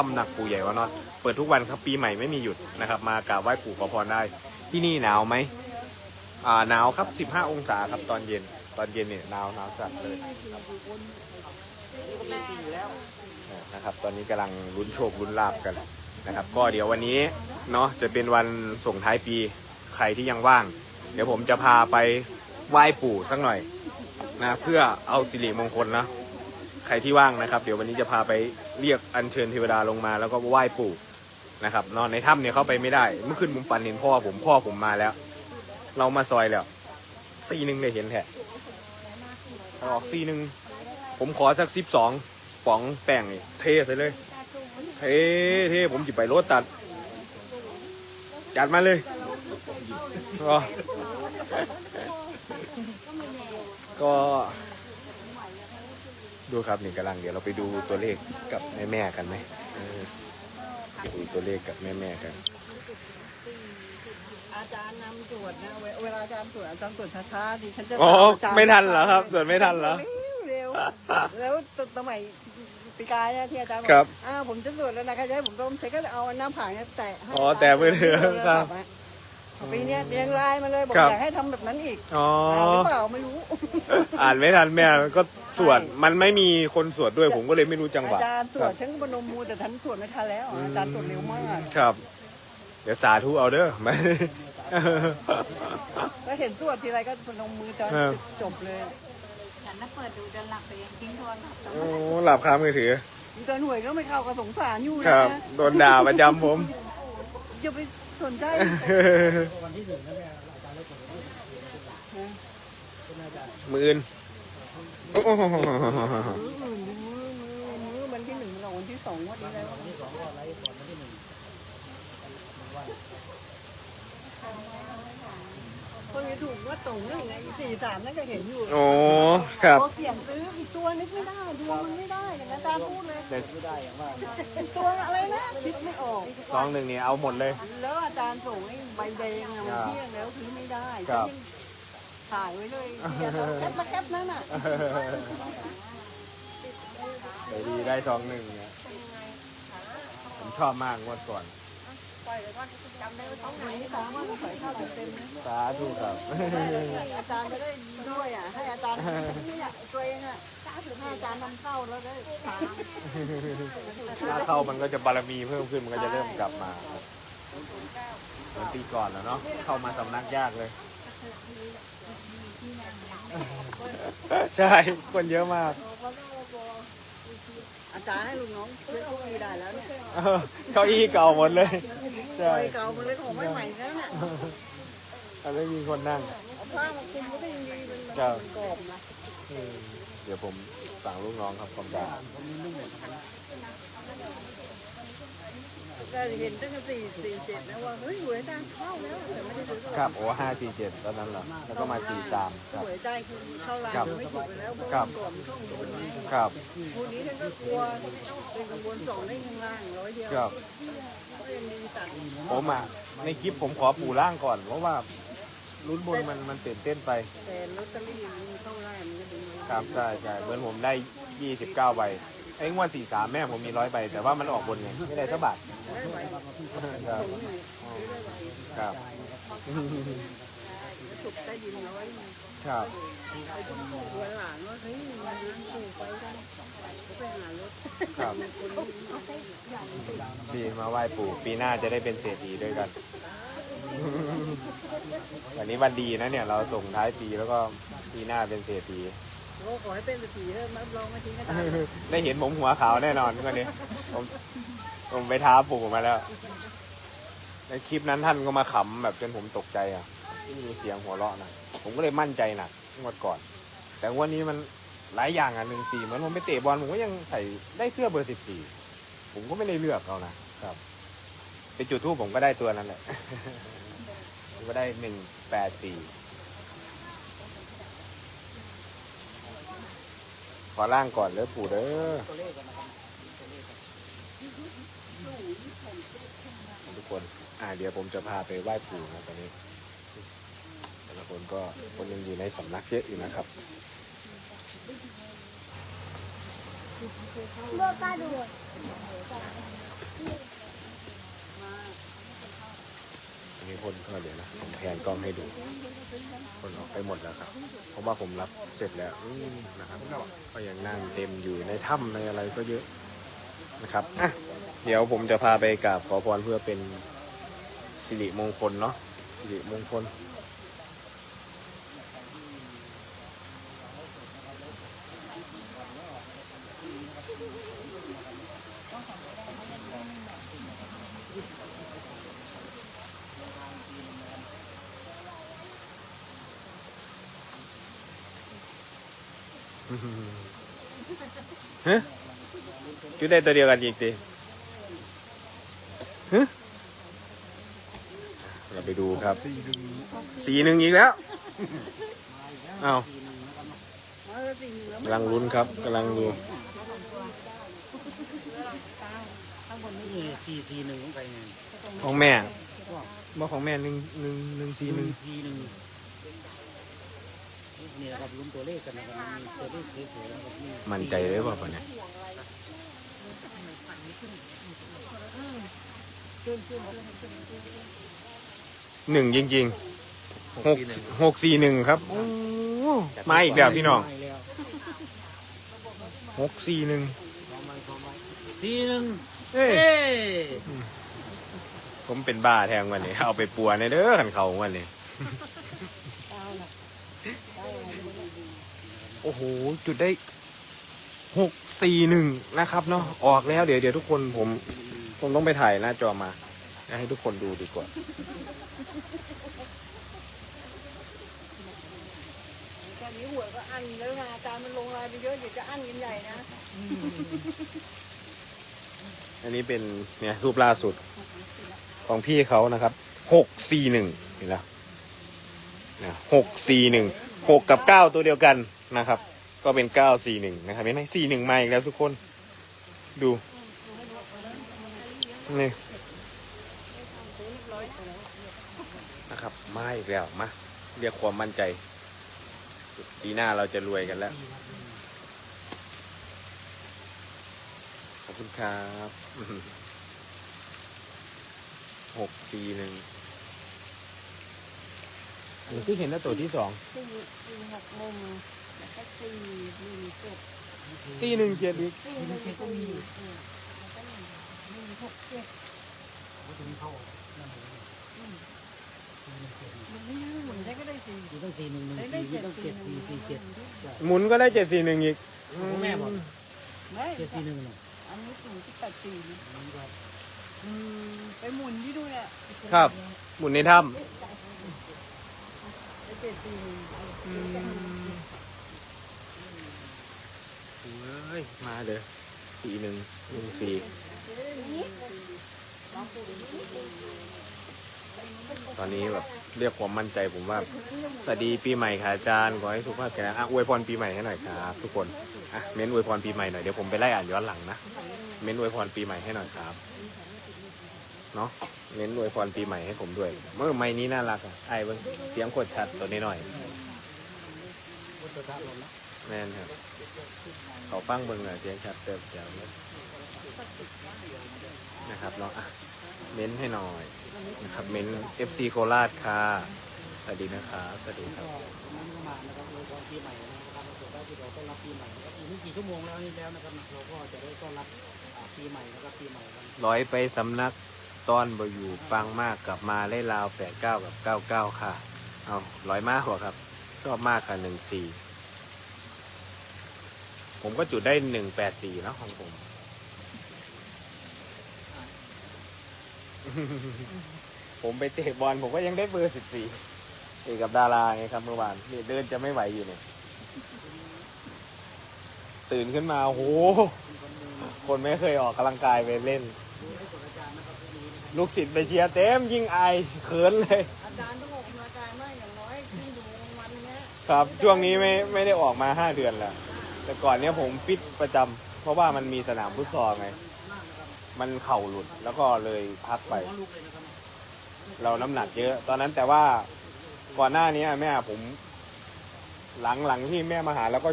ตำหนักปู่ใหญ่วานอนเปิดทุกวันครับปีใหม่ไม่มีหยุดนะครับ มากราบไหว้ปู่ขอพรได้ ที่นี่หนาวไหมอ่าหนาวครับ 15 องศาครับตอนเย็นตอนเย็นเนี่ยหนาวหนาวจัดเลยนะครับ ตอนนี้กำลังลุ้นโชคลุ้นลาบกันนะครับ ก็เดี๋ยววันนี้เนาะจะเป็นวันส่งท้ายปีใครที่ยังว่าง เดี๋ยวผมจะพาไปไหว้ปู่สักหน่อยนะเพื่อเอาสิริมงคลนะ ครที่ว่างนะครับ เดี๋ยววันนี้จะพาไปเรียกอัญเชิญเทวดาลงมา แล้วก็ไหว้ปู่นะครับ นอนในถ้ำเนี่ยเข้าไปไม่ได้ เมื่อคืนผมฝันเห็นพ่อผมพ่อผมมาแล้ว เรามาซอยแล้วซีหนึ่งได้เห็นแท้ออกซีหนึ่งผมขอสักสิบสองป๋องแป้งนี่เทใส่เลย เทเทผมจิไปรถตัด จัดมาเลยก็ ดูครับนี่กำลังเดี๋ยวเราไปดูตัวเลขกับแม่แม่ๆกันไหมเออไปดูตัวเลขกับแม่แม่ๆกันอาจารย์นำตรวจนะเวเวลาอาจารย์ตรวจอาจารย์ตรวจช้าๆดิฉันจะอ๋อตาอาจารย์ไม่ทันเหรอครับส่วนไม่ทันเหรอ เร็วๆแล้วสมัยปีกายเนี่ยที่อาจารย์บครัอบกอ้าวผมจะตรวจแล้วนะคะจะให้ผมต้มเสร็จก็จะเอาหน้าผากเนี่ยแตะให้อ๋อแตะมือถือครับปีเนี้ยเรียงรายมาเลยบอกครับ อยากให้ทำแบบนั้นอีกอ๋อ อ่านหรือเปล่าไม่รู้ อ่านไม่ทันแม่ก็ สวดใช่มันไม่มีคนสวดด้วยผมก็เลยไม่รู้จังหวะอาจารย์ตรควรัจบฉันก็บนมมือแต่ฉันตรวจไม่ทันแล้วอะอาจารย์ตรวจเร็วมากครับ เดี๋ยวสาธุเอาเด้อไม่แล้วเห็นตรวจทีไรก็พนมมือจนเออจบเลยฉันน่ะเปิดดูจนหลับไปเองทิ้งโทรศัพท์โอ้หลับคามือถือจนหวยก็ไม่เข้าก็สงสารอยู่คนะรับโดนด่าประจำผมอย่าไปสนใจมืออื่นโอ้โหมืออื่นมือ มือมือวันที่หนึ่งหรอวันที่สองวันนี้แล้วคนนี้ถูกว่าตรงนึงไงสี่สามนั่นก็เห็นอยู่โอ้ครับเสี่ยงซื้ออีกตัวนึกไม่ได้ดวงมันไม่ได้อย่างอาจารย์พูดเลยเดี๋ยวอีกตัวอะไรนะคิดไม่ออกสองหนึ่งนี่เอาหมดเลย แล้วอาจารย์ส่งให้ใบแดงอะมันเที่ยงแล้วซื้อไม่ได้ครับฉันยัง ถ่ายไว้เลยเนี่ยแคปมาแคปนั่นน่ะเดี๋ยวดีได้สองหนึ่งเนี่ยผมชอบมากงวดก่อนวันนี้สามวันก็ใส่ข้าวเต็มๆนะสาธุครับอาจารย์จะได้ด้วยอะให้อาจารย์เนี่ยตัวเองอะให้อาจารย์นำเข้าแล้วได้สามถ้าเข้ามันก็จะบารมีเพิ่มขึ้นมันก็จะเริ่มกลับมาครับเหมือนปีก่อนแล้วเนาะเข้ามาสำนักยากเลย ใช่ คนเยอะมากอาจารย์ให้ลุงน้องเลือกพวกนี้ได้แล้วเนี่ยเออเก้าอี้เก่าหมดเลย ใช่ไอ้เก่ามันเลยของใหม่ๆแล้วเนี่ยมันไม่มีคนนั่ง เอาผ้ามาคลุมก็ได้ยังดีเป็นครับกรอบนะอืม เดี๋ยวผมสั่งลูกน้องครับความ ดังแต่เห็นตั้งแต่สี่สี่เจ็ดนะว่าเฮ้ยหวยอาจารย์เข้าแล้วแต่ไม่ได้ซื้อครับโอ้ห้าสี่เจ็ดตอนนั้นเหรอแล้วก็มาสี่สามครับ หวยได้คือเข้าร้านครับไม่ถูกไปแล้วเพราะครัว่าบก่อนมันต้องบนไงครับคู่นี้ท่านก็กลัวเป็นกังวลสองได้ข้างล่างร้อยเดียวครับก็ยังมีตัดผมอะในคลิปผมขอปู่ล่างก่อน เพราะว่าลุ้นบนมันมันตื่นเต้นไป แต่ลอตเตอรี่มันเข้าล่างมันก็ดีครับใช่ใช่เหมือนผมได้ยี่สิบเก้าใบ ไอ้งวดสี่สามแม่ผมมีร้อยใบแต่ว่ามันออกบนไงไม่ได้สักบาทครับครับถูกได้ยินร้อยหนึ่งครับไอ้ที่ถูกวันหลานว่าเฮ้ยมันถูกไปกันไปหารถครับดีมาไหว้ปู่ปีหน้าจะได้เป็นเศรษฐีด้วยกัน วันนี้วันดีนะเนี่ย เราส่งท้ายปีแล้วก็ปีหน้าเป็นเศรษฐี ก็ขอให้เป็นเศรษฐีเถอะรับรองมาทิ้งก็ได้ได้เห็นผมหัวขาวแน่นอนวันนี้ผมผมไปท้าปู่มาแล้ว ในคลิปนั้นท่านก็มาขำแบบจนผมตกใจอะมีเสียงหัวเราะนะผมก็เลยมั่นใจหนักงวดก่อน แต่วันนี้มันหลายอย่างอะหนึ่งสี่เหมือนผมไปเตะบอลผมก็ยังใส่ได้เสื้อเบอร์สิบสี่ผมก็ไม่ได้เลือกเอานะครับ ไปจุดทูปผมก็ได้ตัวนั้นแหละผมก็ได้หนึ่งแปดสี่ อล่างก่อนเลยปู่เด้อทุกคน อ่าเดี๋ยวผมจะพาไปไหว้ปู่นะตอนนี้ แต่ละคนก็คนยังอยู่ในสำนักเยอะอยู่นะครับอัน นี้คนก็เดี๋ยวนะผมแพนกล้องให้ดูคนออกไปหมดแล้วครับ เพราะว่าผมรับเสร็จแล้วนะครับก็ยังนั่งเต็มอยู่ในถ้ำในอะไรก็เยอะนะครับอะเดี๋ยวผมจะพาไปกราบขอพรเพื่อเป็นสิริมงคลเนาะสิริมงคล ฮะจุดได้ตัวเดียวกันอีกทีฮะเราไปดูครับ สีหนึ่งอีกแล้วอ้าวมาแล้วสิเหลือกำลังลุ้นครับกำลังดูนี่สี่สี่หนึ่งไปไงของแม่บ่ของแม่หนึ่งหนึ่งหนึ่งสีหนึ่งสี่หนึ่ง นี่แหละครับลุ้นตัวเลขกันนะครับมันมีตัวเลขสวยๆนะครับนี่มั่นใจเลยเปล่าปะเนี่ยหนึ่งจริงๆหกหกสี่หนึ่งครับโอ้มาอีกแล้วพี่น้องมาอีกแล้วหกสี่หนึ่งสี่หนึ่งเอ้ยเอ้ยผมเป็นบ้าแทงวันนี้เอาไปปัวในเด้อขันเขาวันนี้ อ้โห จุดได้หกสี่หนึ่งนะครับเนาะออกแล้วเดี๋ยวเดี๋ยวทุกคนผม ผมต้องไปถ่ายหน้าจอมา ให้ทุกคนดูดีกว่า ตอนนี้หวยก็อันแล้วนะอาจารย์มันลงรายไปเยอะเดี๋ยวจะอันกันใหญ่นะอันนี้เป็นเนี่ยรูปล่าสุดของพี่เขานะครับหกสี่หนึ่งเห็นแล้วหกสี่หนึ่งหกกับเก้าตัวเดียวกัน นะครับ ก็เป็นเก้าสี่หนึ่งนะครับเห็นไหมสี่หนึ่งมาอีกแล้วทุกคน ดูนี่นะครับมาอีกแล้วมาเรียกความมั่นใจ ปีหน้าเราจะรวยกันแล้ว ขอบคุณครับหกสี่หนึ่งอันนี้คือเห็นแล้วตัวที่สองสี่สี่หกมุม แล้วก็สี่หนึ่งเจ็ดตีหนึ่งเจ็ดอีกสี่หนึ่งเจ็ดก็มีแล้วก็หนึ่งหนึ่งหกเจ็ดมันไม่น่าหมุนได้ก็ได้สี่มีต้องสี่หนึ่งหนึ่งสี่มีเจ็ดต้องสี่เจ็ดหนึ่งสี่สี่เจ็ดหมุนก็ได้เจ็ดสี่หนึ่งอีกของแม่บอกไม่เจ็ดสี่หนึ่งหนึ่งอันนี้สี่ที่แปดสี่นะอืมไปหมุนที่ดูเนี่ยครับ หมุนในถ้ไปเจ็ดสี่หนึ่งำเฮ้ย มาเลยสี่หนึ่งหนึ่งสี่ตอนนี้แบบเรียกความมั่นใจผมว่า สวัสดีปีใหม่ค่ะอาจารย์ ขอให้สุขภาพแข็งแรงอะอวยพรปีใหม่ให้หน่อยครับทุกคนอะเม้นอวยพรปีใหม่หน่อยเดี๋ยวผมไปไล่อ่านย้อนหลังนะเม้นอวยพรปีใหม่ให้หน่อยครับเนาะเม้นอวยพรปีใหม่ให้ผมด้วย เมื่อไม่นี้น่ารักอะไอ้เบิ้งเสียงกดชัดตัวนี้หน่อย แม่นครับ เขาฟังเบิ้งหน่อยเสียงชัดเติมเสียงเลยนะครับเนาะอะเม้นให้หน่อยนะครับ เม้น FC โคราชค่ะสวัสดีนะครับสวัสดีครับนั่นก็มานะครับเราตอนปีใหม่นะครับเราได้ที่เราต้อนรับปีใหม่นะครับอีกไม่กี่ชั่วโมงแล้วนี่แล้วนะครับเราก็จะได้ต้อนรับอ่าปีใหม่นะครับปีใหม่วันร้อยไปสำนักตอนบอยู่ฟังมากกลับมาได้ราวแปดเก้ากับเก้าเก้าค่ะ เอาร้อยมากกว่าครับชอบมากค่ะหนึ่งสี่ ผมก็จุดได้หนึ่งแปดสี่แล้วของผม ผมไปเตะบอลผมก็ยังได้เบอร์สิบสี่เตะกับดาราไงครับเมื่อวานนี่เดินจะไม่ไหวอยู่เนี่ย ตื่นขึ้นมาโอ้โห คนไม่เคยออกกำลังกายไปเล่น ลูกศิษย์ไปเชียร์เต็มยิ่งอายเขินเลย อาจารย์ต้องออกกำลังกายมากอย่างน้อยที่ดูวันเนี้ยครับ ช่วงนี้ไม่ไม่ได้ออกมาห้าเดือนแล้ว แต่ก่อนเนี้ยผมฟิตประจำเพราะว่ามันมีสนามฟุตซอลไง มันเข่าหลุดแล้วก็เลยพักไป เราน้ำหนักเยอะ ตอนนั้นแต่ว่าก่อนหน้านี้แม่ผม หลังหลังที่แม่มาหาแล้วก็